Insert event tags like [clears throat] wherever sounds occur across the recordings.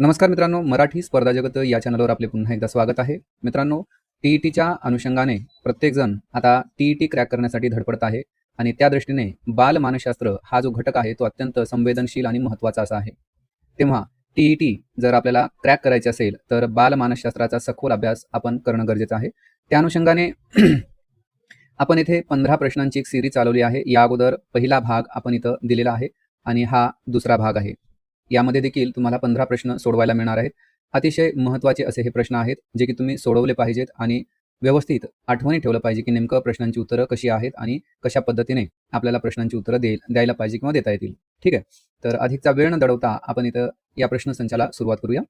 नमस्कार मित्रांनो मराठी स्पर्धा जगत या चॅनलवर आपले पुन्हा एकदा स्वागत आहे. मित्रांनो टीईटीच्या अनुषंगाने प्रत्येकजण आता टीईटी क्रॅक करण्यासाठी धडपडत आहे आणि त्या दृष्टीने बाल मानसशास्त्र हा जो घटक आहे तो अत्यंत संवेदनशील आणि महत्त्वाचा असा आहे. तेव्हा टीईटी जर आपल्याला क्रॅक करायचे असेल तर बाल मानसशास्त्राचा सखोल अभ्यास आपण करणं गरजेचं आहे. त्या अनुषंगाने [clears throat] आपण इथे पंधरा प्रश्नांची एक सिरीज चालवली आहे. या अगोदर पहिला भाग आपण इथं दिलेला आहे आणि हा दुसरा भाग आहे. यामध्ये देखील तुम्हाला पंधरा प्रश्न सोडवायला मिळणार आहेत. अतिशय महत्त्वाचे असे हे प्रश्न आहेत जे की तुम्ही सोडवले पाहिजेत आणि व्यवस्थित आठवणी ठेवलं पाहिजे की नेमकं प्रश्नांची उत्तरं कशी आहेत आणि कशा पद्धतीने आपल्याला प्रश्नांची उत्तरं देईल द्यायला पाहिजे किंवा देता येतील. ठीक आहे? तर अधिकचा वेळ न दडवता आपण इथं या प्रश्नसंचाला सुरुवात करूया.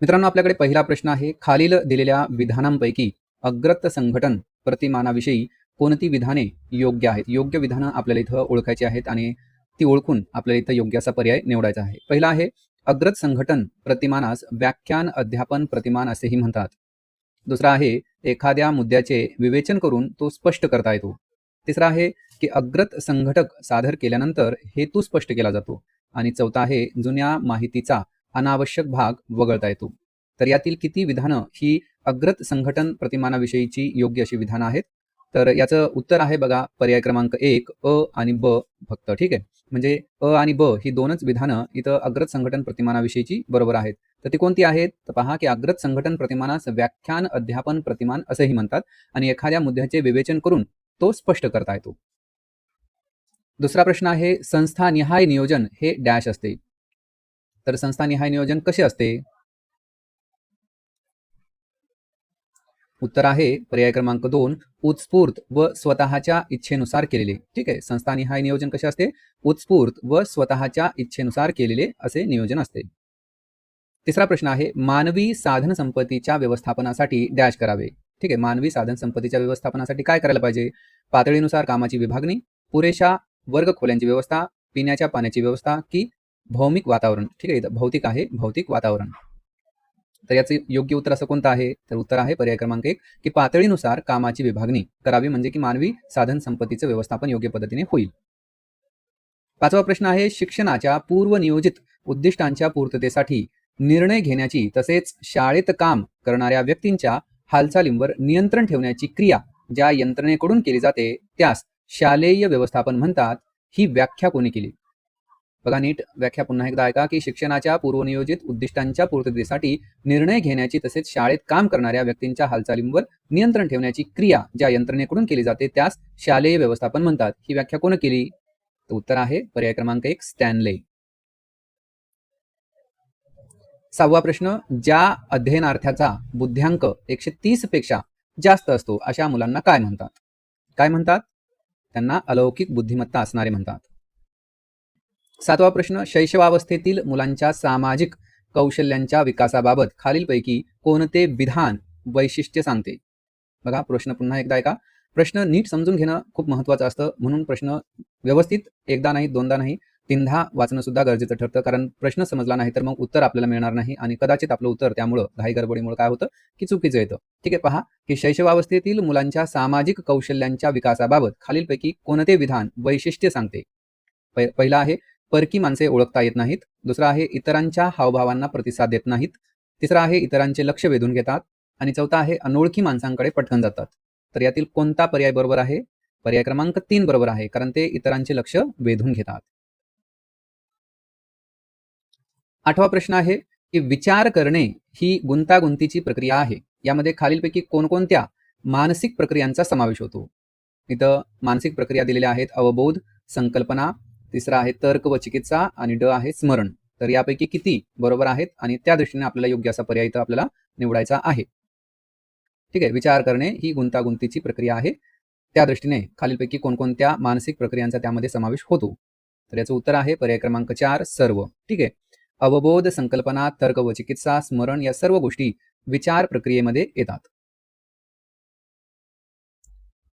मित्रांनो आपल्याकडे पहिला प्रश्न आहे खालील दिलेल्या विधानांपैकी अग्रत संघटन प्रतिमानाविषयी कोणती विधाने योग्य आहेत? योग्य विधानं आपल्याला इथं ओळखायची आहेत आणि ती ओळखून आपल्याला इथं योग्य असा पर्याय निवडायचा आहे. पहिला आहे अग्रत संघटन प्रतिमानास व्याख्यान अध्यापन प्रतिमान असेही म्हणतात. दुसरा आहे एखाद्या मुद्द्याचे विवेचन करून तो स्पष्ट करता येतो. तिसरा आहे की अग्रत संघटक सादर केल्यानंतर हेतू स्पष्ट केला जातो. आणि चौथा आहे जुन्या माहितीचा अनावश्यक भाग वगळता येतो. तर यातील किती विधानं ही अग्रत संघटन प्रतिमानाविषयीची योग्य अशी विधानं आहेत? तर याचं उत्तर आहे बघा पर्याय क्रमांक एक अ आणि ब फक्त ठीक आहे? म्हणजे अ आणि ब ही दोनच विधानं इथं अग्रत संघटन प्रतिमानाविषयीची बरोबर आहेत. तर ती कोणती आहेत? तर पहा की अग्रत संघटन प्रतिमानास व्याख्यान अध्यापन प्रतिमान असंही म्हणतात आणि एखाद्या मुद्द्याचे विवेचन करून तो स्पष्ट करता येतो. दुसरा प्रश्न आहे संस्थानिहाय नियोजन हे डॅश असते. तर संस्थानिहाय नियोजन कसे असते? उत्तर आहे पर्याय क्रमांक दोन उत्स्फूर्त व स्वतःच्या इच्छेनुसार केलेले. ठीक आहे संस्थानिहाय नियोजन कसे असते? उत्स्फूर्त व स्वतःच्या इच्छेनुसार केलेले असे नियोजन असते. तिसरा प्रश्न आहे मानवी साधन संपत्तीच्या व्यवस्थापनासाठी डॅश करावे. ठीक आहे मानवी साधन संपत्तीच्या व्यवस्थापनासाठी काय करायला पाहिजे? पातळीनुसार कामाची विभागणी पुरेशा वर्ग खोल्यांची व्यवस्था पिण्याच्या पाण्याची व्यवस्था की भौमिक वातावरण? ठीक आहे भौतिक आहे भौतिक वातावरण. तर याचं योग्य उत्तर असं कोणतं आहे? तर उत्तर आहे पर्याय क्रमांक एक की पातळीनुसार कामाची विभागणी करावी म्हणजे की मानवी साधन संपत्तीचं व्यवस्थापन योग्य पद्धतीने होईल. पाचवा प्रश्न आहे शिक्षणाच्या पूर्वनियोजित उद्दिष्टांच्या पूर्ततेसाठी निर्णय घेण्याची तसेच शाळेत काम करणाऱ्या व्यक्तींच्या हालचालींवर नियंत्रण ठेवण्याची क्रिया ज्या यंत्रणेकडून केली जाते त्यास शालेय व्यवस्थापन म्हणतात. ही व्याख्या कोणी केली? बघा नीट व्याख्या पुन्हा एकदा ऐका की शिक्षणाच्या पूर्वनियोजित उद्दिष्टांच्या पूर्ततेसाठी निर्णय घेण्याची तसेच शाळेत काम करणाऱ्या व्यक्तींच्या हालचालींवर नियंत्रण ठेवण्याची क्रिया ज्या यंत्रणेकडून केली जाते त्यास शालेय व्यवस्थापन म्हणतात. ही व्याख्या कोण केली? तर उत्तर आहे पर्याय क्रमांक एक स्टॅनले. सहावा प्रश्न ज्या अध्ययनार्थ्याचा बुद्ध्यांक एकशे तीसपेक्षा जास्त असतो अशा मुलांना काय म्हणतात? काय म्हणतात? त्यांना अलौकिक बुद्धिमत्ता असणारे म्हणतात. सातवा प्रश्न शैशवावस्थेतील मुलांच्या सामाजिक कौशल्यांच्या विकासाबाबत खालीलपैकी कोणते विधान वैशिष्ट्य सांगते? बघा प्रश्न पुन्हा एकदा ऐका. प्रश्न नीट समजून घेणं खूप महत्वाचं असतं. म्हणून प्रश्न व्यवस्थित एकदा नाही दोनदा नाही तीनदा वाचणं सुद्धा गरजेचं ठरतं. कारण प्रश्न समजला नाही तर मग उत्तर आपल्याला मिळणार नाही आणि कदाचित आपलं उत्तर त्यामुळं घाई गडबडीमुळे काय होतं? की चुकीचं येतं. ठीक आहे पहा. की शैशवावस्थेतील मुलांच्या सामाजिक कौशल्यांच्या विकासाबाबत खालीलपैकी कोणते विधान वैशिष्ट्य सांगते? पहिला आहे परकी माणसे ओळखता येत नाहीत. दुसरा आहे इतरांच्या हावभावांना प्रतिसाद देत नाहीत. तिसरा आहे इतरांचे लक्ष वेधून घेतात. आणि चौथा आहे अनोळखी माणसांकडे पटकन जातात. तर यातील कोणता पर्याय बरोबर आहे? पर्याय क्रमांक तीन बरोबर आहे कारण ते इतरांचे लक्ष वेधून घेतात. आठवा प्रश्न आहे की विचार करणे ही गुंतागुंतीची प्रक्रिया आहे. यामध्ये खालीलपैकी कोणकोणत्या मानसिक प्रक्रियांचा समावेश होतो? इथं मानसिक प्रक्रिया दिलेल्या आहेत अवबोध संकल्पना तिसरा आहे तर्क व चिकित्सा आणि ड आहे स्मरण. तर यापैकी किती बरोबर आहेत आणि त्या दृष्टीने आपल्याला योग्य असा पर्याय इथं आपल्याला निवडायचा आहे. ठीक आहे विचार करणे ही गुंतागुंतीची प्रक्रिया आहे. त्या दृष्टीने खालीलपैकी कोणकोणत्या मानसिक प्रक्रियांचा त्यामध्ये समावेश होतो? तर याचं उत्तर आहे पर्याय क्रमांक चार सर्व. ठीक आहे अवबोध संकल्पना तर्क व चिकित्सा स्मरण या सर्व गोष्टी विचार प्रक्रियेमध्ये येतात.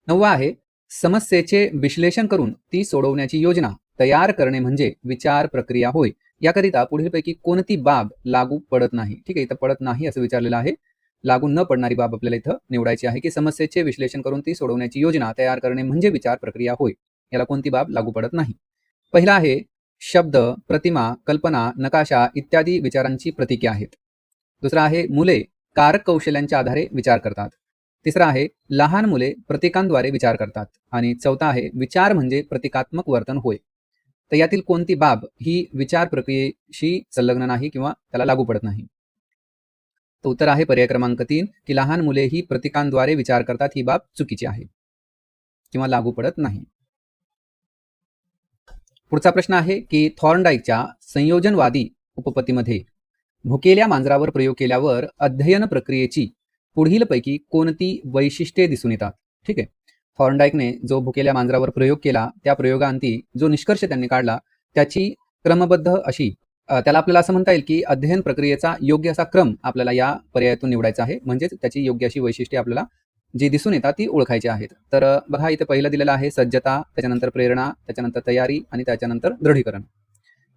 नववा आहे समस्येचे विश्लेषण करून ती सोडवण्याची योजना. तयार करणे म्हणजे विचार प्रक्रिया होय. याकरिता पुढीलपैकी कोणती बाब लागू पडत नाही? ठीक आहे इथं पडत नाही असं विचारलेलं आहे. लागू न पडणारी बाब आपल्याला इथं निवडायची आहे की समस्येचे विश्लेषण करून ती सोडवण्याची योजना तयार करणे म्हणजे विचार प्रक्रिया होय. याला कोणती बाब लागू पडत नाही? पहिला आहे शब्द प्रतिमा कल्पना नकाशा इत्यादी विचारांची प्रतीके आहेत. दुसरा आहे मुले कारक कौशल्यांच्या आधारे विचार करतात. तिसरा आहे लहान मुले प्रतीकांद्वारे विचार करतात. आणि चौथा आहे विचार म्हणजे प्रतिकात्मक वर्तन होय. तर यातील कोणती बाब ही विचार प्रक्रियेशी संलग्न नाही किंवा त्याला लागू पडत नाही? तर उत्तर आहे पर्याय क्रमांक तीन की लहान मुले ही प्रतिकांद्वारे विचार करतात ही बाब चुकीची आहे किंवा लागू पडत नाही. पुढचा प्रश्न आहे की थॉर्नडाईकच्या संयोजनवादी उपपत्तीमध्ये भुकेल्या मांजरावर प्रयोग केल्यावर अध्ययन प्रक्रियेची पुढीलपैकी कोणती वैशिष्ट्ये दिसून येतात? ठीक आहे. थॉर्नडाईकने जो भुकेल्या मांजरावर प्रयोग केला त्या प्रयोगांती जो निष्कर्ष त्यांनी काढला त्याची क्रमबद्ध अशी त्याला आपल्याला असं म्हणता येईल की अध्ययन प्रक्रियेचा योग्य असा क्रम आपल्याला या पर्यायातून निवडायचा आहे. म्हणजेच त्याची योग्य अशी वैशिष्ट्ये आपल्याला जी दिसून येतात ती ओळखायची आहेत. तर बघा इथे पहिलं दिलेलं आहे सज्जता त्याच्यानंतर प्रेरणा त्याच्यानंतर तयारी आणि त्याच्यानंतर दृढीकरण.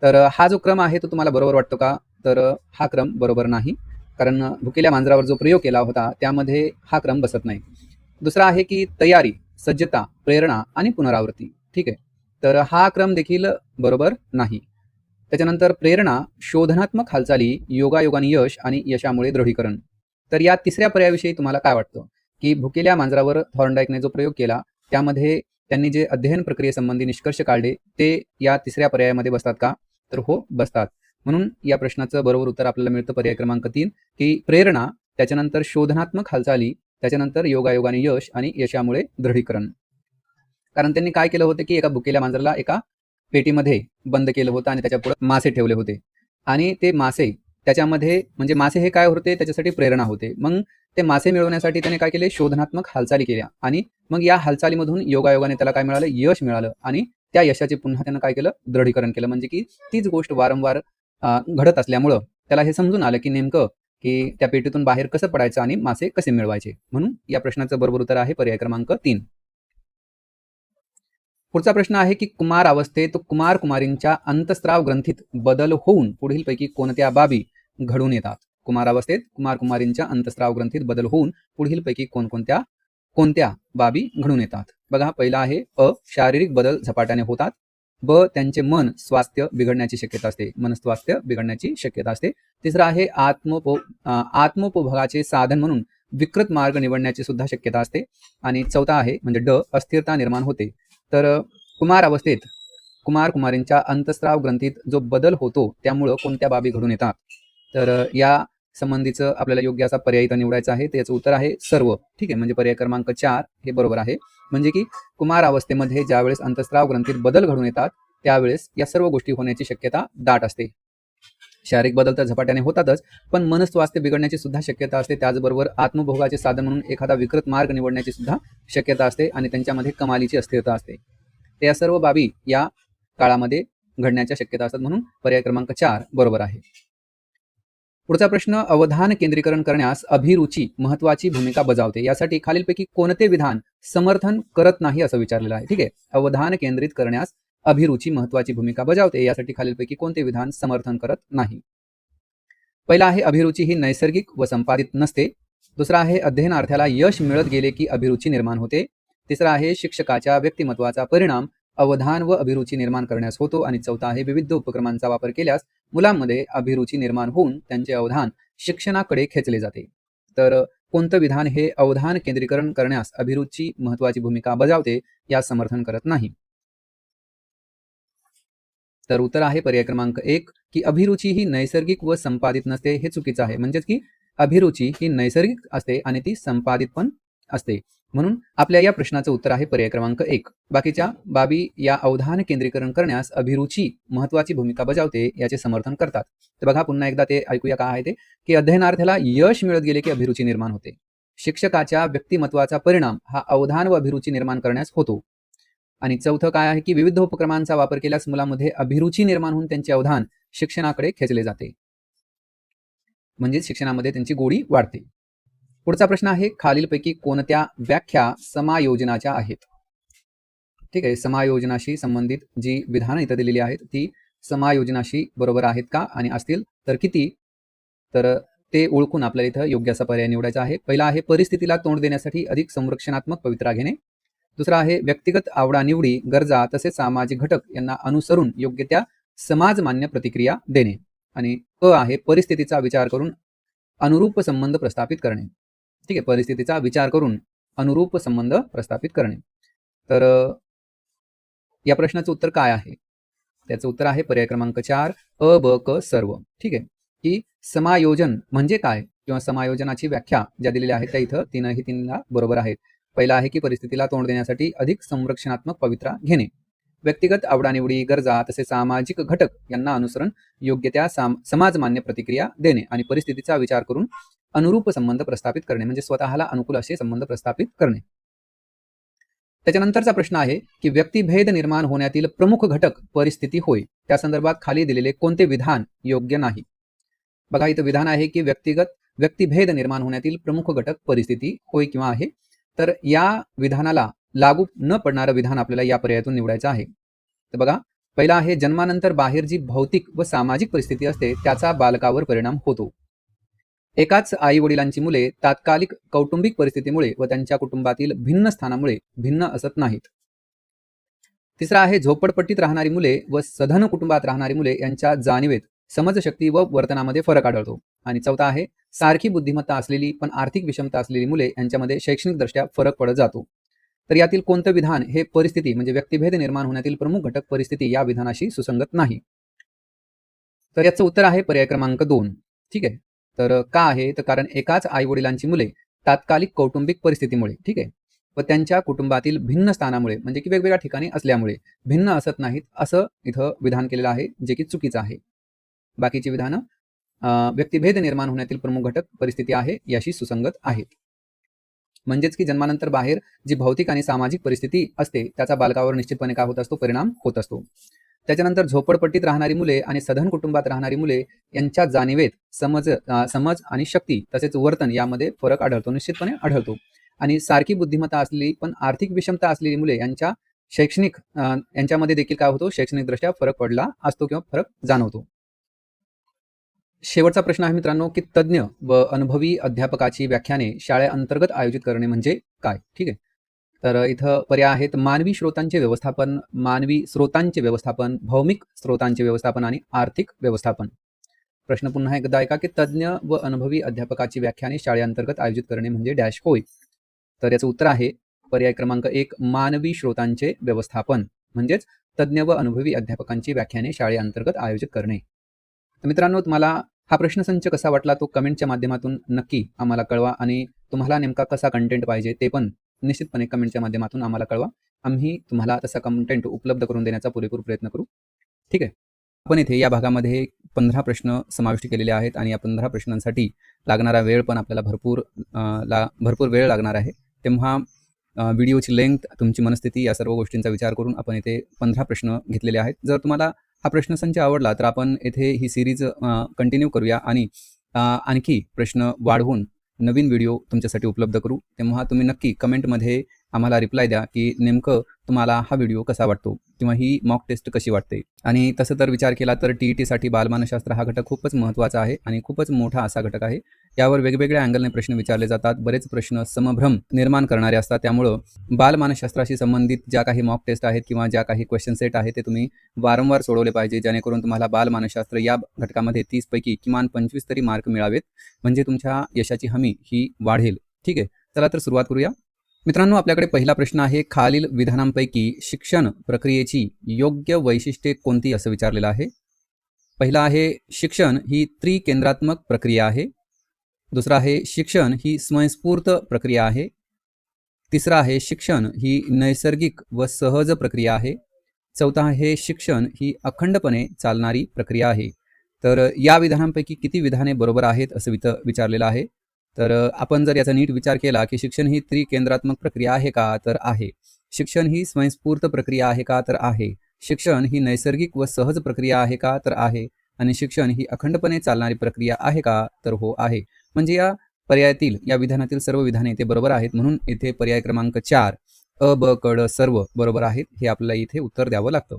तर हा जो क्रम आहे तो तुम्हाला बरोबर वाटतो का? तर हा क्रम बरोबर नाही. कारण भुकेल्या मांजरावर जो प्रयोग केला होता त्यामध्ये हा क्रम बसत नाही. दुसरा आहे की तयारी. सज्जता प्रेरणा आणि पुनरावृत्ती. ठीक आहे? तर हा क्रम देखील बरोबर नाही. त्याच्यानंतर प्रेरणा शोधनात्मक हालचाली योगायोगाने यश आणि यशामुळे दृढीकरण. तर या तिसऱ्या पर्यायाविषयी तुम्हाला काय वाटतं? की भुकेल्या मांजरावर थॉर्नडाईकने जो प्रयोग केला त्यामध्ये त्यांनी जे अध्ययन प्रक्रियेसंबंधी निष्कर्ष काढले ते या तिसऱ्या पर्यायामध्ये बसतात का? तर हो बसतात. म्हणून या प्रश्नाचं बरोबर उत्तर आपल्याला मिळतं पर्याय क्रमांक तीन की प्रेरणा त्याच्यानंतर शोधनात्मक हालचाली त्याच्यानंतर योगायोगाने यश आणि यशामुळे दृढीकरण. कारण त्यांनी काय केलं होतं की एका भुकेल्या मांजराला एका पेटीमध्ये बंद केलं होतं आणि त्याच्या पुढे मासे ठेवले होते. आणि ते मासे त्याच्यामध्ये म्हणजे मासे हे काय होते? त्याच्यासाठी प्रेरणा होते. मग ते मासे मिळवण्यासाठी त्याने काय केले? शोधनात्मक हालचाली केल्या. आणि मग या हालचालीमधून योगायोगाने त्याला काय मिळालं? यश मिळालं. आणि त्या यशाचे पुन्हा त्यानं काय केलं? दृढीकरण केलं. म्हणजे की तीच गोष्ट वारंवार घडत असल्यामुळं त्याला हे समजून आलं की नेमकं की त्या पेटीतून बाहेर कसं पडायचं आणि मासे कसे मिळवायचे? म्हणून या प्रश्नाचं बरोबर उत्तर आहे पर्याय क्रमांक तीन. पुढचा प्रश्न आहे की कुमार अवस्थेत कुमार कुमारींच्या अंतस्त्राव ग्रंथीत बदल होऊन पुढीलपैकी कोणत्या बाबी घडून येतात? कुमार अवस्थेत कुमार कुमारींच्या अंतस्त्राव ग्रंथीत बदल होऊन पुढीलपैकी कोणकोणत्या कोणत्या बाबी घडून येतात? बघा पहिला आहे अ शारीरिक बदल झपाट्याने होतात. ब त्यांचे मन स्वास्थ्य बिघडण्याची शक्यता असते. मनस्वास्थ्य बिघडण्याची शक्यता असते. तिसरा आहे आत्मपो आत्मोपभोगाचे साधन म्हणून विकृत मार्ग निवडण्याची सुद्धा शक्यता असते. आणि चौथा आहे म्हणजे ड अस्थिरता निर्माण होते. तर कुमार अवस्थेत कुमार कुमारींच्या अंतस्राव ग्रंथीत जो बदल होतो त्यामुळं कोणत्या बाबी घडून येतात? तर या संबंधीचं आपल्याला योग्य असा पर्याय इथं निवडायचा आहे. त्याचं उत्तर आहे सर्व. ठीक आहे म्हणजे पर्याय क्रमांक चार हे बरोबर आहे. म्हणजे की कुमार अवस्थेमध्ये ज्यावेळेस अंतस्राव ग्रंथीत बदल घडून येतात त्यावेळेस या सर्व गोष्टी होण्याची शक्यता दाट असते. शारीरिक बदल तर झपाट्याने होतातच पण मनस्वास्थ्य बिघडण्याची सुद्धा शक्यता असते. त्याचबरोबर आत्मभोगाचे साधन म्हणून एखादा विकृत मार्ग निवडण्याची सुद्धा शक्यता असते आणि त्यांच्यामध्ये कमालीची अस्थिरता असते. तर या सर्व बाबी या काळामध्ये घडण्याच्या शक्यता असतात म्हणून पर्याय क्रमांक चार बरोबर आहे. पुढचा प्रश्न अवधान केंद्रीकरण करण्यास अभिरुची महत्वाची भूमिका बजावते. यासाठी खालीलपैकी कोणते विधान समर्थन करत नाही असं विचारलेलं आहे. ठीक आहे? अवधान केंद्रित करण्यास अभिरुची महत्वाची भूमिका बजावते. यासाठी खालीलपैकी कोणते विधान समर्थन करत नाही? पहिला आहे अभिरुची ही नैसर्गिक व संपादित नसते. दुसरा आहे अध्ययनार्थ्याला यश मिळत गेले की अभिरुची निर्माण होते. तिसरा आहे शिक्षकाच्या व्यक्तिमत्वाचा परिणाम अवधान व अभिरुची निर्माण करण्यास होतो आणि चौथा आहे विविध उपक्रमांचा वापर केल्यास मुलांमध्ये अभिरुची निर्माण होऊन त्यांचे अवधान शिक्षणाकडे खेचले जाते. तर कोणतं विधान हे अवधान केंद्रीकरण करण्यास अभिरुची महत्वाची भूमिका बजावते यास समर्थन करत नाही? तर उत्तर आहे पर्याय क्रमांक एक की अभिरुची ही नैसर्गिक व संपादित नसते हे चुकीचं आहे. म्हणजेच की अभिरुची ही नैसर्गिक असते आणि ती संपादित पण असते. म्हणून आपल्या या प्रश्नाचं उत्तर आहे पर्याय क्रमांक एक. बाकीच्या बाबी या अवधान केंद्रीकरण करण्यास अभिरुची महत्वाची भूमिका बजावते याचे समर्थन करतात. तर बघा पुन्हा एकदा ते ऐकूया काय आहे ते. की अध्ययनार्थ्याला यश मिळत गेले की अभिरुची निर्माण होते. शिक्षकाच्या व्यक्तिमत्वाचा परिणाम हा अवधान व अभिरुची निर्माण करण्यास होतो. आणि चौथं काय आहे की विविध उपक्रमांचा वापर केल्यास मुलामध्ये अभिरुची निर्माण होऊन त्यांचे अवधान शिक्षणाकडे खेचले जाते. म्हणजे शिक्षणामध्ये त्यांची गोडी वाढते. पुढचा प्रश्न आहे खालीलपैकी कोणत्या व्याख्या समायोजनाच्या आहेत? ठीक आहे समायोजनाशी संबंधित जी विधानं इथं दिलेली आहेत ती समायोजनाशी बरोबर आहेत का आणि असतील तर किती? तर ते ओळखून आपल्याला इथं योग्य असा पर्याय निवडायचा आहे. पहिला आहे परिस्थितीला तोंड देण्यासाठी अधिक संरक्षणात्मक पवित्रा घेणे. दुसरा आहे व्यक्तिगत आवडानिवडी गरजा तसेच सामाजिक घटक यांना अनुसरून योग्य त्या समाजमान्य प्रतिक्रिया देणे. आणि अ आहे परिस्थितीचा विचार करून अनुरूप संबंध प्रस्थापित करणे. ठीक आहे परिस्थितीचा विचार करून अनुरूप संबंध प्रस्थापित करणे. तर या प्रश्नाचं उत्तर काय आहे? त्याचं उत्तर आहे पर्याय क्रमांक चार अ ब क सर्व. ठीक आहे? की समायोजन म्हणजे काय? किंवा समायोजनाची व्याख्या ज्या दिलेल्या आहेत त्या इथं तीनही तीनला बरोबर आहेत. पहिला आहे की परिस्थितीला तोंड देण्यासाठी अधिक संरक्षणात्मक पवित्रा घेणे. व्यक्तिगत आवडानिवडी गरजा तसेच सामाजिक घटक यांना अनुसरण योग्य त्या समाजमान्य प्रतिक्रिया देणे आणि परिस्थितीचा विचार करून अनुरूप संबंध प्रस्थापित करणे म्हणजे स्वतःला अनुकूल असे संबंध प्रस्थापित करणे. त्याच्यानंतरचा प्रश्न आहे की व्यक्तिभेद निर्माण होण्यातील प्रमुख घटक परिस्थिती होय. त्या संदर्भात खाली दिलेले कोणते विधान योग्य नाही? बघा इथं विधान आहे की व्यक्तिगत व्यक्तिभेद निर्माण होण्यातील प्रमुख घटक परिस्थिती होय किंवा आहे. तर या विधानाला लागू न पडणारं विधान आपल्याला या पर्यायातून निवडायचं आहे. तर बघा पहिला आहे जन्मानंतर बाहेर जी भौतिक व सामाजिक परिस्थिती असते त्याचा बालकावर परिणाम होतो. एकाच आई वडिलांची मुले तात्कालिक कौटुंबिक परिस्थितीमुळे व त्यांच्या कुटुंबातील भिन्न स्थानामुळे भिन्न असत नाहीत. तिसरा आहे झोपडपट्टीत राहणारी मुले व सधन कुटुंबात राहणारी मुले यांच्या जाणीवेत समजशक्ती व वर्तनामध्ये फरक आढळतो. आणि चौथा आहे सारखी बुद्धिमत्ता असलेली पण आर्थिक विषमता असलेली मुले यांच्यामध्ये शैक्षणिक दृष्ट्या फरक पडत जातो. तर यातील कोणतं विधान हे परिस्थिती म्हणजे व्यक्तिभेद निर्माण होण्यातील प्रमुख घटक परिस्थिती या विधानाशी सुसंगत नाही. तर याचं उत्तर आहे पर्याय क्रमांक दोन. ठीक आहे. तर का आहे? तर कारण एकाच आई वडिलांची मुले तात्कालिक कौटुंबिक परिस्थितीमुळे ठीक आहे? व त्यांच्या कुटुंबातील भिन्न स्थानामुळे म्हणजे की वेगवेगळ्या ठिकाणी असल्यामुळे भिन्न असत नाहीत असं इथं विधान केलेलं आहे जे की चुकीचं आहे. बाकीची विधानं व्यक्तिभेद निर्माण होण्यातील प्रमुख घटक परिस्थिती आहे याशी सुसंगत आहेत. म्हणजेच की जन्मानंतर बाहेर जी भौतिक आणि सामाजिक परिस्थिती असते त्याचा बालकावर निश्चितपणे काय होत असतो? परिणाम होत असतो. त्याच्यानंतर झोपडपट्टीत राहणारी मुले आणि सधन कुटुंबात राहणारी मुले यांच्या जाणीवेत समज समज आणि शक्ती तसेच वर्तन यामध्ये फरक आढळतो निश्चितपणे आढळतो. आणि सारखी बुद्धिमत्ता असलेली पण आर्थिक विषमता असलेली मुले यांच्या शैक्षणिक यांच्यामध्ये देखील काय होतो? शैक्षणिक दृष्ट्या फरक पडला असतो किंवा फरक जाणवतो. शेवटचा प्रश्न आहे मित्रांनो की तज्ज्ञ व अनुभवी अध्यापकाची व्याख्याने शाळेअंतर्गत आयोजित करणे म्हणजे काय? ठीक आहे. तर इथं पर्याय आहेत मानवी स्रोतांचे व्यवस्थापन मानवी स्रोतांचे व्यवस्थापन भौमिक स्रोतांचे व्यवस्थापन आणि आर्थिक व्यवस्थापन. प्रश्न पुन्हा एकदा ऐका की तज्ज्ञ व अनुभवी अध्यापकाची व्याख्याने शाळेअंतर्गत आयोजित करणे म्हणजे डॅश होय. तर याचं उत्तर आहे पर्याय क्रमांक एक मानवी स्रोतांचे व्यवस्थापन म्हणजेच तज्ज्ञ व अनुभवी अध्यापकांची व्याख्याने शाळेअंतर्गत आयोजित करणे. तर मित्रांनो तुम्हाला हा प्रश्नसंच कसा वाटला तो कमेंटच्या माध्यमातून नक्की आम्हाला कळवा आणि तुम्हाला नेमका कसा कंटेंट पाहिजे ते पण निश्चितपणे कमेंटच्या माध्यमातून आम्हाला कळवा. आम्ही तुम्हाला तसा कंटेंट उपलब्ध करून देण्याचा पुरेपूर प्रयत्न करू. ठीक आहे? आपण इथे या भागामध्ये पंधरा प्रश्न समाविष्ट केलेले आहेत आणि या पंधरा प्रश्नांसाठी लागणारा वेळ पण आपल्याला भरपूर ला भरपूर वेळ लागणार आहे. तेव्हा व्हिडिओची लेंथ तुमची मनस्थिती या सर्व गोष्टींचा विचार करून आपण इथे पंधरा प्रश्न घेतलेले आहेत. जर तुम्हाला हा प्रश्नसंच आवडला तर आपण येथे ही सिरीज कंटिन्यू करूया आणि आणखी प्रश्न वाढवून नवीन व्हिडिओ तुमच्यासाठी उपलब्ध करू. तेव्हा तुम्ही नक्की कमेंटमध्ये आम्हाला रिप्लाय द्या की नेमकं तुम्हाला हा व्हिडिओ कसा वाटतो किंवा ही मॉक टेस्ट कशी वाटते. आणि तसं तर विचार केला तर टी ई टीसाठी बालमानसशास्त्र हा घटक खूपच महत्त्वाचा आहे आणि खूपच मोठा असा घटक आहे. यावर वेगवेगळ्या अँगलने प्रश्न विचारले जातात. बरेच प्रश्न समभ्रम निर्माण करणारे असतात. त्यामुळं बालमानसशास्त्राशी संबंधित ज्या काही मॉक टेस्ट आहेत किंवा ज्या काही क्वेश्चन सेट आहेत ते तुम्ही वारंवार सोडवले पाहिजे. जेणेकरून तुम्हाला बालमानसशास्त्र या घटकामध्ये तीसपैकी किमान पंचवीस तरी मार्क मिळावेत. म्हणजे तुमच्या यशाची हमी ही वाढेल. ठीक आहे? चला तर सुरुवात करूया. मित्रांनो आपल्याकडे पहिला प्रश्न आहे. खालील विधानांपैकी शिक्षण प्रक्रियेची योग्य वैशिष्ट्ये कोणती? असं विचारलेलं आहे. पहिला आहे शिक्षण ही त्रिकेंद्रात्मक प्रक्रिया आहे. दुसरा आहे शिक्षण ही स्वयंस्फूर्त प्रक्रिया आहे. तिसरा आहे शिक्षण ही नैसर्गिक व सहज प्रक्रिया आहे. चौथा आहे शिक्षण ही अखंडपणे चालणारी प्रक्रिया आहे. तर या विधानांपैकी किती विधाने बरोबर आहेत असं वित विचारलेलं आहे. तर आपण जर याचा नीट विचार केला की शिक्षण ही त्रिकेंद्रात्मक प्रक्रिया आहे का तर आहे. शिक्षण ही स्वयंस्फूर्त प्रक्रिया आहे का तर आहे. शिक्षण ही नैसर्गिक व सहज प्रक्रिया आहे का तर आहे. आणि शिक्षण ही अखंडपणे चालणारी प्रक्रिया आहे का तर हो आहे. म्हणजे या पर्यायातील या विधानातील सर्व विधाने ते बरोबर आहेत. म्हणून येथे पर्याय क्रमांक चार अ ब कड सर्व बरोबर आहेत हे आपल्याला इथे उत्तर द्यावं लागतं.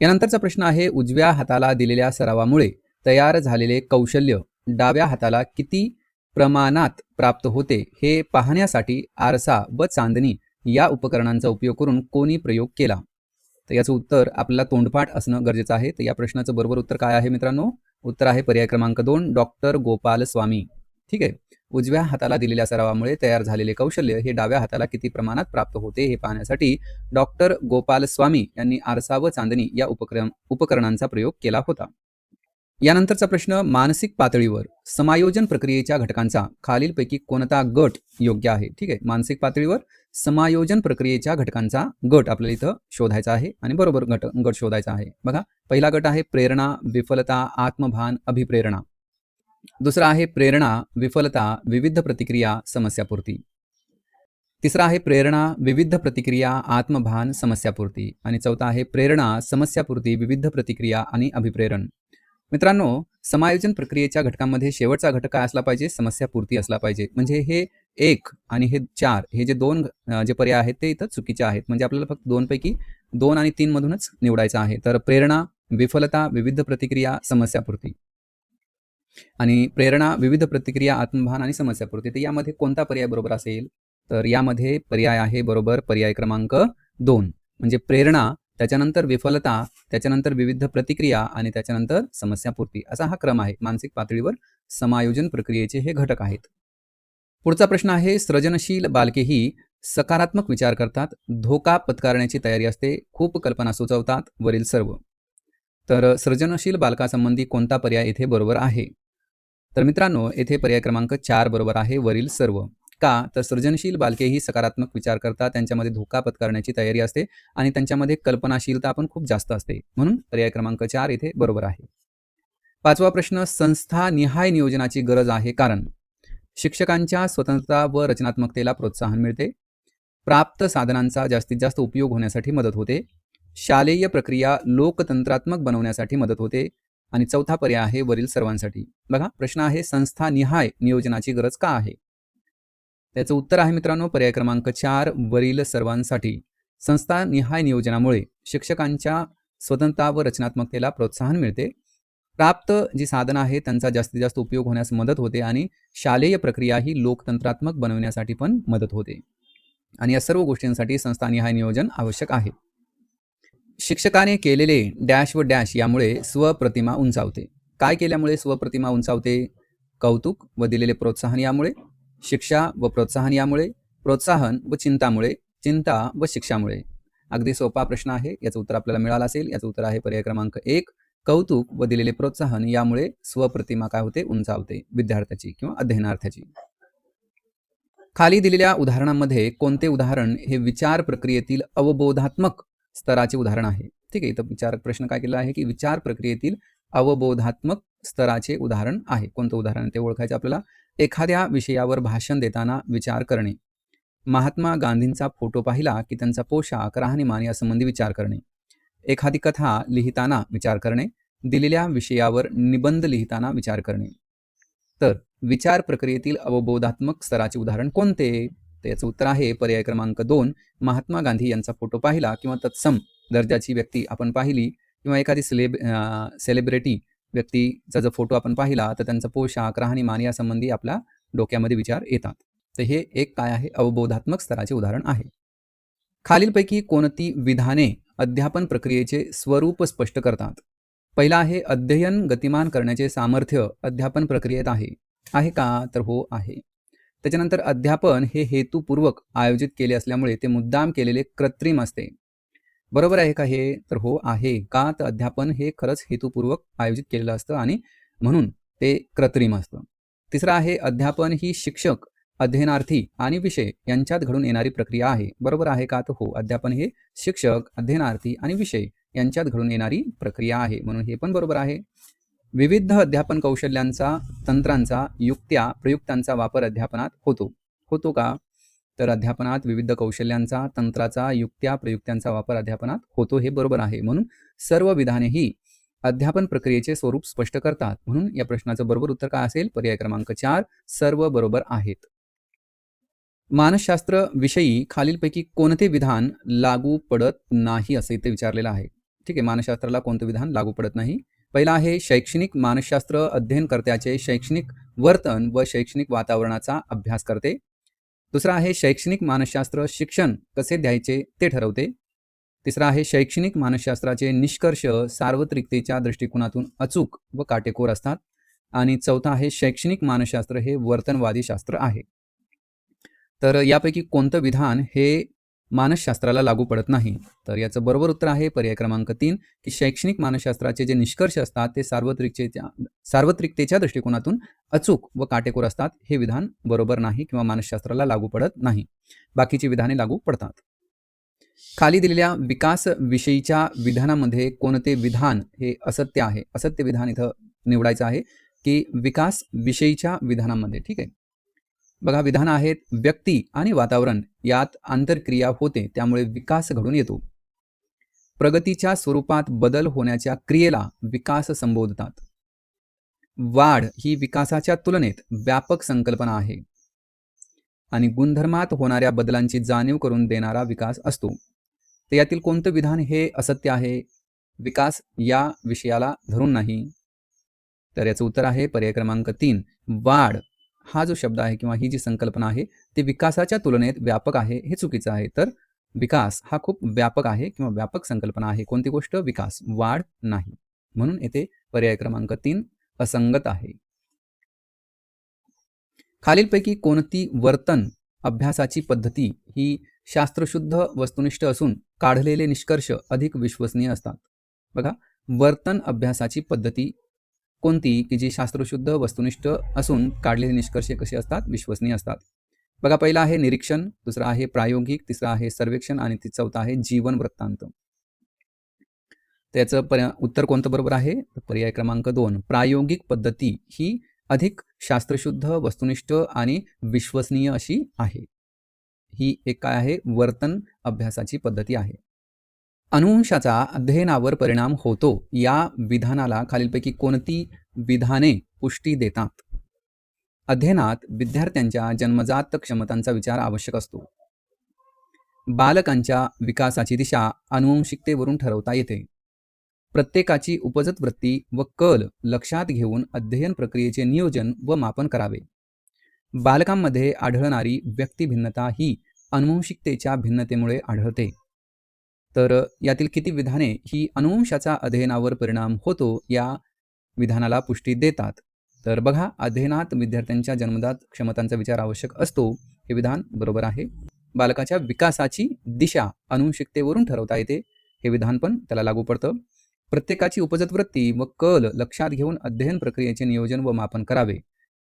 यानंतरचा प्रश्न आहे उजव्या हाताला दिलेल्या सरावामुळे तयार झालेले कौशल्य डाव्या हाताला किती प्रमाणात प्राप्त होते हे पाहण्यासाठी आरसा व चांदणी या उपकरणांचा उपयोग करून कोणी प्रयोग केला? तर याचं उत्तर आपल्याला तोंडपाठ असणं गरजेचं आहे. तर या प्रश्नाचं बरोबर उत्तर काय आहे मित्रांनो? उत्तर आहे पर्याय क्रमांक दोन डॉक्टर गोपाल स्वामी. ठीक आहे. उजव्या हाताला दिलेल्या सरावामुळे तयार झालेले कौशल्य हे डाव्या हाताला किती प्रमाणात प्राप्त होते हे पाहण्यासाठी डॉक्टर गोपाल स्वामी यांनी आरसा व चांदणी या उपक्रम उपकरणांचा प्रयोग केला होता. यानंतरचा प्रश्न मानसिक पातळीवर समायोजन प्रक्रियेच्या घटकांचा खालीलपैकी कोणता गट योग्य आहे? ठीक आहे. मानसिक पातळीवर समायोजन प्रक्रियेच्या घटकांचा गट आपल्याला इथं शोधायचा आहे आणि बरोबर गट गट शोधायचा आहे. बघा पहिला गट आहे प्रेरणा विफलता आत्मभान अभिप्रेरणा. दुसरा आहे प्रेरणा विफलता विविध प्रतिक्रिया समस्यापूर्ती. तिसरा आहे प्रेरणा विविध प्रतिक्रिया आत्मभान समस्यापूर्ती. आणि चौथा आहे प्रेरणा समस्यापूर्ती विविध प्रतिक्रिया आणि अभिप्रेरण. मित्रांनो समायोजन प्रक्रियेच्या घटकांमध्ये शेवटचा घटक काय असला पाहिजे? समस्यापूर्ती असला पाहिजे. म्हणजे हे एक आणि हे चार हे जे दोन जे पर्याय आहेत ते इथं चुकीचे आहेत. म्हणजे आपल्याला फक्त दोनपैकी दोन आणि तीन मधूनच निवडायचं आहे. तर प्रेरणा विफलता विविध प्रतिक्रिया समस्यापूर्ती. आणि प्रेरणा विविध प्रतिक्रिया आत्मभान आणि समस्यापूर्ती. तर यामध्ये कोणता पर्याय बरोबर असेल? तर यामध्ये पर्याय आहे बरोबर पर्याय क्रमांक दोन. म्हणजे प्रेरणा त्याच्यानंतर विफलता त्याच्यानंतर विविध प्रतिक्रिया आणि त्याच्यानंतर समस्यापूर्ती. असा हा क्रम आहे. मानसिक पातळीवर समायोजन प्रक्रियेचे हे घटक आहेत. पुढचा प्रश्न आहे सृजनशील बालकेही सकारात्मक विचार करतात धोका पत्करण्याची तयारी असते खूप कल्पना सुचवतात वरील सर्व. तर सृजनशील बालकासंबंधी कोणता पर्याय येथे बरोबर आहे? तर मित्रांनो येथे पर्याय क्रमांक चार बरोबर आहे वरील सर्व. का? तर सृजनशील बालकेही सकारात्मक विचार करतात त्यांच्यामध्ये धोका पत्करण्याची तयारी असते आणि त्यांच्यामध्ये कल्पनाशीलता पण खूप जास्त असते. म्हणून पर्याय क्रमांक चार येथे बरोबर आहे. पाचवा प्रश्न संस्था निहाय नियोजनाची गरज आहे. कारण शिक्षकांच्या स्वतंत्रता व रचनात्मकतेला प्रोत्साहन मिळते. प्राप्त साधनांचा जास्तीत जास्त उपयोग होण्यासाठी मदत होते. शालेय प्रक्रिया लोकतंत्रात्मक बनवण्यासाठी मदत होते. आणि चौथा पर्याय आहे वरील सर्वांसाठी. बघा प्रश्न आहे संस्था निहाय नियोजनाची गरज का आहे? त्याचं उत्तर आहे मित्रांनो पर्याय क्रमांक चार वरील सर्वांसाठी. संस्था निहाय नियोजनामुळे शिक्षकांच्या स्वतंत्रता व रचनात्मकतेला प्रोत्साहन मिळते. प्राप्त जी साधनं आहेत त्यांचा जास्तीत जास्त उपयोग होण्यास मदत होते आणि शालेय प्रक्रिया ही लोकतंत्रात्मक बनवण्यासाठी पण मदत होते. आणि या सर्व गोष्टींसाठी संस्थानिहाय नियोजन आवश्यक आहे. शिक्षकाने केलेले डॅश व डॅश यामुळे स्वप्रतिमा उंचावते. काय केल्यामुळे स्वप्रतिमा उंचावते? कौतुक व दिलेले प्रोत्साहन यामुळे शिक्षा व प्रोत्साहन यामुळे प्रोत्साहन व चिंतामुळे चिंता व शिक्षामुळे. अगदी सोपा प्रश्न आहे याचं उत्तर आपल्याला मिळालं असेल. याचं उत्तर आहे पर्याय क्रमांक एक कौतुक व दिलेले प्रोत्साहन यामुळे स्वप्रतिमा काय होते? उंचावते. विद्यार्थ्याची किंवा अध्ययनार्थ्याची. खाली दिलेल्या उदाहरणांमध्ये कोणते उदाहरण हे विचार प्रक्रियेतील अवबोधात्मक स्तराचे उदाहरण आहे? ठीक आहे इथं विचार प्रश्न काय केला आहे की विचार प्रक्रियेतील अवबोधात्मक स्तराचे उदाहरण आहे. कोणतं उदाहरण ते ओळखायचं आपल्याला? एखाद्या विषयावर भाषण देताना विचार करणे. महात्मा गांधींचा फोटो पाहिला की त्यांचा पोशाख राहणीमान यासंबंधी विचार करणे. एखादी कथा लिहिताना विचार करणे दिलेल्या विषयावर निबंध लिहिताना विचार करणे. तर विचार प्रक्रियेतील अवबोधात्मक स्तराचे उदाहरण कोणते? तर याचं उत्तर आहे पर्याय क्रमांक दोन महात्मा गांधी यांचा फोटो पाहिला किंवा तत्सम दर्जाची व्यक्ती आपण पाहिली किंवा एखादी सिलेब सेलिब्रिटी व्यक्तीचा जर फोटो आपण पाहिला तर त्यांचा पोशाख राहणीमान यासंबंधी आपल्या डोक्यामध्ये विचार येतात. तर हे एक काय आहे? अवबोधात्मक स्तराचे उदाहरण आहे. खालीलपैकी कोणती विधाने अध्यापन प्रक्रियेचे स्वरूप स्पष्ट करतात. पहिला आहे अध्ययन गतिमान करण्याचे सामर्थ्य अध्यापन प्रक्रियेत आहे. आहे का? तर हो आहे. त्याच्यानंतर अध्यापन हे हेतुपूर्वक आयोजित केले असल्यामुळे ते मुद्दाम केलेले कृत्रिम असते. बरोबर आहे का हे? तर हो आहे. का? तर अध्यापन हे खरंच हेतुपूर्वक आयोजित केलेलं असतं आणि म्हणून ते कृत्रिम असतं. तिसरं आहे अध्यापन ही शिक्षक अध्ययनार्थी आणि विषय यांच्यात घडून येणारी प्रक्रिया आहे. बरोबर आहे का? तर हो अध्यापन हे शिक्षक अध्ययनार्थी आणि विषय यांच्यात घडून येणारी प्रक्रिया आहे. म्हणून हे पण बरोबर आहे. विविध अध्यापन कौशल्यांचा तंत्रांचा युक्त्या प्रयुक्तांचा वापर अध्यापनात होतो. होतो का? तर अध्यापनात विविध कौशल्यांचा तंत्राचा युक्त्या प्रयुक्त्यांचा वापर अध्यापनात होतो हे बरोबर आहे. म्हणून सर्व विधाने ही अध्यापन प्रक्रियेचे स्वरूप स्पष्ट करतात. म्हणून या प्रश्नाचं बरोबर उत्तर काय असेल? पर्याय क्रमांक चार सर्व बरोबर आहेत. मानसशास्त्र विषयी खालीलपैकी कोणते विधान लागू पडत नाही असे इथे विचारलेलं आहे. ठीक आहे मानसशास्त्राला कोणतं विधान लागू पडत नाही. पहिला आहे शैक्षणिक मानसशास्त्र अध्ययनकर्त्याचे शैक्षणिक वर्तन व शैक्षणिक वातावरणाचा अभ्यास करते. दुसरा आहे शैक्षणिक मानसशास्त्र शिक्षण कसे द्यायचे ते ठरवते. तिसरा आहे शैक्षणिक मानसशास्त्राचे निष्कर्ष सार्वत्रिकतेच्या दृष्टिकोनातून अचूक व काटेकोर असतात. आणि चौथा आहे शैक्षणिक मानसशास्त्र हे वर्तनवादी शास्त्र आहे. तर यापैकी कोणतं विधान हे मानसशास्त्राला लागू पडत नाही? तर याचं बरोबर उत्तर आहे पर्याय क्रमांक तीन की शैक्षणिक मानसशास्त्राचे जे निष्कर्ष असतात ते सार्वत्रिकतेच्या सार्वत्रिकतेच्या दृष्टिकोनातून अचूक व काटेकोर असतात हे विधान बरोबर नाही किंवा मानसशास्त्राला लागू पडत नाही. बाकीची विधाने लागू पडतात. खाली दिलेल्या विकास विषयीच्या विधानामध्ये कोणते विधान हे असत्य आहे? असत्य विधान इथं निवडायचं आहे की विकास विषयीच्या विधानामध्ये ठीक आहे? बघा विधान आहेत व्यक्ती आणि वातावरण यात आंतरक्रिया होते त्यामुळे विकास घडून येतो. प्रगतीच्या स्वरूपात बदल होण्याच्या क्रियेला विकास संबोधतात. वाढ ही विकासाच्या तुलनेत व्यापक संकल्पना आहे. आणि गुणधर्मात होणाऱ्या बदलांची जाणीव करून देणारा विकास असतो. तर यातील कोणतं विधान हे असत्य आहे? विकास या विषयाला धरून नाही. तर याचं उत्तर आहे पर्याय क्रमांक तीन वाढ. हा जो शब्द आहे किंवा ही जी संकल्पना आहे ती विकासाच्या तुलनेत व्यापक आहे हे चुकीचं आहे. तर विकास हा खूप व्यापक आहे किंवा व्यापक संकल्पना आहे. कोणती गोष्ट? विकास. वाढ नाही. म्हणून येथे पर्याय क्रमांक तीन असंगत आहे. खालीलपैकी कोणती वर्तन अभ्यासाची पद्धती ही शास्त्रशुद्ध वस्तुनिष्ठ असून काढलेले निष्कर्ष अधिक विश्वसनीय असतात. बघा वर्तन अभ्यासाची पद्धती कोणती की जी शास्त्रशुद्ध वस्तुनिष्ठ असून काढलेले निष्कर्ष कसे असतात? विश्वसनीय असतात. बघा पहिला आहे निरीक्षण दुसरा आहे प्रायोगिक तिसरा आहे सर्वेक्षण आणि चौथा आहे जीवन वृत्तांत. त्याचं पर उत्तर कोणतं बरोबर आहे? पर्याय क्रमांक दोन. प्रायोगिक पद्धती ही अधिक शास्त्रशुद्ध वस्तुनिष्ठ आणि विश्वसनीय अशी आहे. ही एक काय आहे? वर्तन अभ्यासाची पद्धती आहे. अनुवंशाचा अध्ययनावर परिणाम होतो. या विधानाला खालीलपैकी कोणती विधाने पुष्टी देतात? अध्ययनात विद्यार्थ्यांच्या जन्मजात क्षमतांचा विचार आवश्यक असतो. बालकांच्या विकासाची दिशा अनुवंशिकतेवरून ठरवता येते. प्रत्येकाची उपजत वृत्ती व कल लक्षात घेऊन अध्ययन प्रक्रियेचे नियोजन व मापन करावे. बालकांमध्ये आढळणारी व्यक्तिभिन्नता ही अनुवंशिकतेच्या भिन्नतेमुळे आढळते. तर यातील किती विधाने ही अनुवंशाचा अध्ययनावर परिणाम होतो या विधानाला पुष्टी देतात. तर बघा अध्ययनात विद्यार्थ्यांच्या जन्मदात क्षमतांचा विचार आवश्यक असतो. हे विधान बरोबर आहे. बालकाच्या विकासाची दिशा अनुवंशिकतेवरून ठरवता येते. हे विधान पण त्याला लागू पडतं. प्रत्येकाची उपजत वृत्ती व कल लक्षात घेऊन अध्ययन प्रक्रियेचे नियोजन व मापन करावे.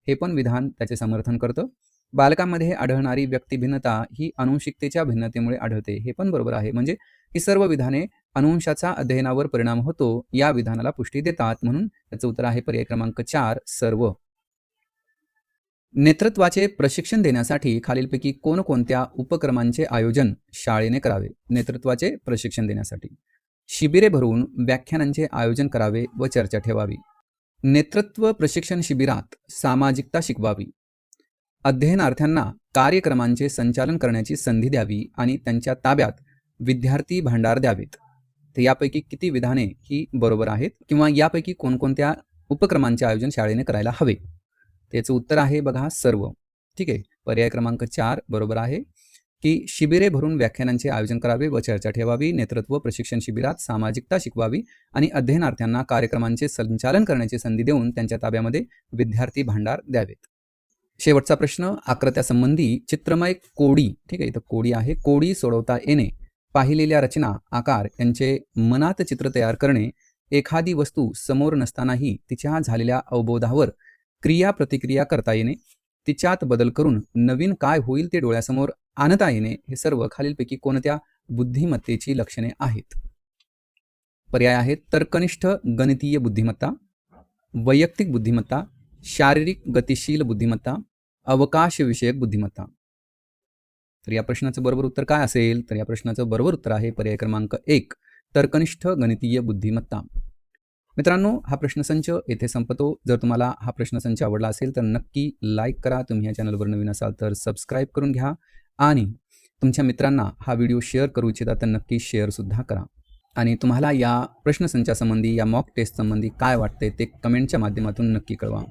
हे पण विधान त्याचे समर्थन करतं. बालकांमध्ये आढळणारी व्यक्तिभिन्नता ही अनुवंशिकतेच्या भिन्नतेमुळे आढळते हे पण बरोबर आहे. म्हणजे ही सर्व विधाने अनुवंशाचा अध्ययनावर परिणाम होतो या विधानाला पुष्टी देतात म्हणून त्याचं उत्तर आहे पर्याय क्रमांक चार सर्व. नेतृत्वाचे प्रशिक्षण देण्यासाठी खालीलपैकी कोणकोणत्या उपक्रमांचे आयोजन शाळेने करावे? नेतृत्वाचे प्रशिक्षण देण्यासाठी. शिबिरे भरून व्याख्यानांचे आयोजन करावे व चर्चा ठेवावी. नेतृत्व प्रशिक्षण शिबिरात सामाजिकता शिकवावी. अध्ययनार्थ्यांना कार्यक्रमांचे संचालन करण्याची संधी द्यावी आणि त्यांच्या ताब्यात विद्यार्थी भांडार द्यावेत. तर यापैकी किती विधाने ही बरोबर आहेत किंवा यापैकी कोणकोणत्या उपक्रमांचे आयोजन शाळेने करायला हवे? त्याचं उत्तर आहे बघा सर्व. ठीक आहे? पर्याय क्रमांक चार बरोबर आहे की शिबिरे भरून व्याख्यानांचे आयोजन करावे व चर्चा ठेवावी नेतृत्व प्रशिक्षण शिबिरात सामाजिकता शिकवावी आणि अध्ययनार्थ्यांना कार्यक्रमांचे संचालन करण्याची संधी देऊन त्यांच्या ताब्यामध्ये विद्यार्थी भांडार द्यावेत. शेवटचा प्रश्न आकृत्यासंबंधी चित्रमय कोडी ठीक आहे इथं कोडी आहे. कोडी सोडवता येणे पाहिलेल्या रचना आकार यांचे मनात चित्र तयार करणे एखादी वस्तू समोर नसतानाही तिच्या झालेल्या अवबोधावर क्रिया प्रतिक्रिया करता येणे तिच्यात बदल करून नवीन काय होईल ते डोळ्यासमोर आणता येणे हे सर्व खालीलपैकी कोणत्या बुद्धिमत्तेची लक्षणे आहेत? पर्याय आहेत तर्कनिष्ठ गणितीय बुद्धिमत्ता वैयक्तिक बुद्धिमत्ता शारीरिक गतिशील बुद्धिमत्ता अवकाशविषयक बुद्धिमत्ता. तर या प्रश्नाचं बरोबर उत्तर काय असेल? तर या प्रश्नाचं बरोबर उत्तर आहे पर्याय क्रमांक एक तर्कनिष्ठ गणितीय बुद्धिमत्ता. मित्रांनो हा प्रश्नसंच येथे संपतो. जर तुम्हाला हा प्रश्नसंच आवडला असेल तर नक्की लाईक करा. तुम्ही या चॅनलवर नवीन असाल तर सबस्क्राईब करून घ्या आणि तुमच्या मित्रांना हा व्हिडिओ शेअर करू इच्छिता तर नक्की शेअरसुद्धा करा. आणि तुम्हाला या प्रश्नसंचासंबंधी या मॉक टेस्ट संबंधी काय वाटते ते कमेंटच्या माध्यमातून नक्की कळवा.